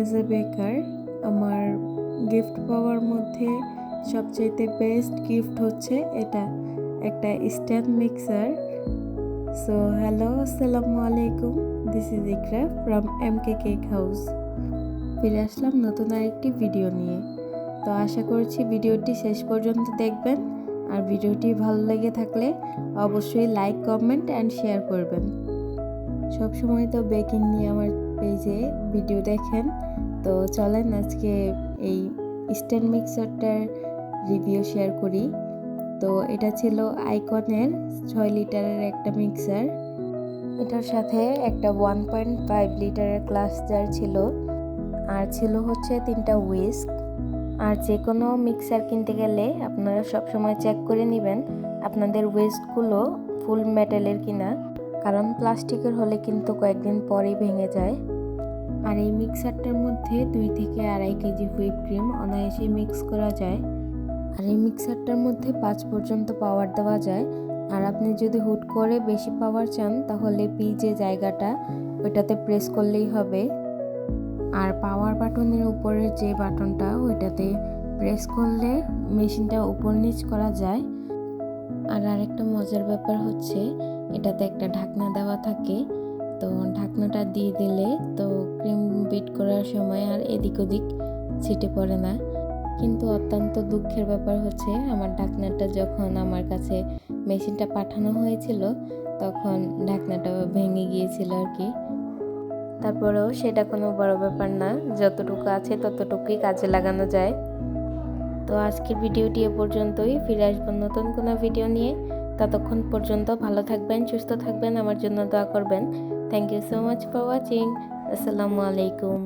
As a বেকার আমার gift পাওয়ার মধ্যে সবচাইতে বেস্ট গিফট হচ্ছে এটা, একটা স্ট্যান্ড মিক্সার সো হ্যালো আসসালামু আলাইকুম this is Iqra from M K cake house ফিরে আসলাম নতুন আরেকটি ভিডিও নিয়ে। তো আশা করছি ভিডিওটি শেষ পর্যন্ত দেখবেন, আর ভিডিওটি ভালো লেগে থাকলে অবশ্যই লাইক কমেন্ট অ্যান্ড শেয়ার করবেন। সবসময় তো বেকিং নিয়ে আমার পেজে ভিডিও দেখেন। তো চলেন আজকে এই স্ট্যান্ড মিক্সারটার রিভিউ শেয়ার করি। তো এটা ছিল আইকনের ছয় লিটারের একটা মিক্সার এটার সাথে একটা ওয়ান পয়েন্ট ফাইভ লিটারের গ্লাস জার ছিল। আর ছিল হচ্ছে তিনটা উইস্ক আর যে কোনো মিক্সার কিনতে গেলে আপনারা সবসময় চেক করে নেবেন আপনাদের ওয়েস্টগুলো ফুল মেটালের কিনা। কারণ প্লাস্টিকের হলে কিন্তু কয়েকদিন পরেই ভেঙে যায়। আর এই মিক্সারটার মধ্যে দুই থেকে আড়াই কেজি হুইপ ক্রিম অনায়াসে মিক্স করা যায়। আর এই মিক্সারটার মধ্যে পাঁচ পর্যন্ত পাওয়ার দেওয়া যায়। আর আপনি যদি হুট করে বেশি পাওয়ার চান, তাহলে পি যে জায়গাটা ওইটাতে প্রেস করলেই হবে। আর পাওয়ার বাটনের উপরের যে বাটনটা, ওইটাতে প্রেস করলে মেশিনটা উপর নিচ করা যায়। আর আরেকটা মজার ব্যাপার হচ্ছে, এটাতে একটা ঢাকনা দেওয়া থাকে। তো ঢাকনাটা দিয়ে দিলে তো ক্রিম বিট করার সময় আর এদিক ওদিক ছিটে পড়ে না। কিন্তু অত্যন্ত দুঃখের ব্যাপার হচ্ছে, আমার ঢাকনাটা যখন আমার কাছে মেশিনটা পাঠানো হয়েছিল, তখন ঢাকনাটা ভেঙে গিয়েছিল আর কি। তারপরেও সেটা কোনো বড় ব্যাপার না, যতটুকু আছে ততটুকুই কাজে লাগানো যায়। তো আজকের ভিডিওটি এ পর্যন্তই। ফিরে আসব নতুন কোনো ভিডিও নিয়ে। ততক্ষণ পর্যন্ত ভালো থাকবেন, সুস্থ থাকবেন, আমার জন্য দোয়া করবেন। Thank you so much for watching আসসালামু আলাইকুম।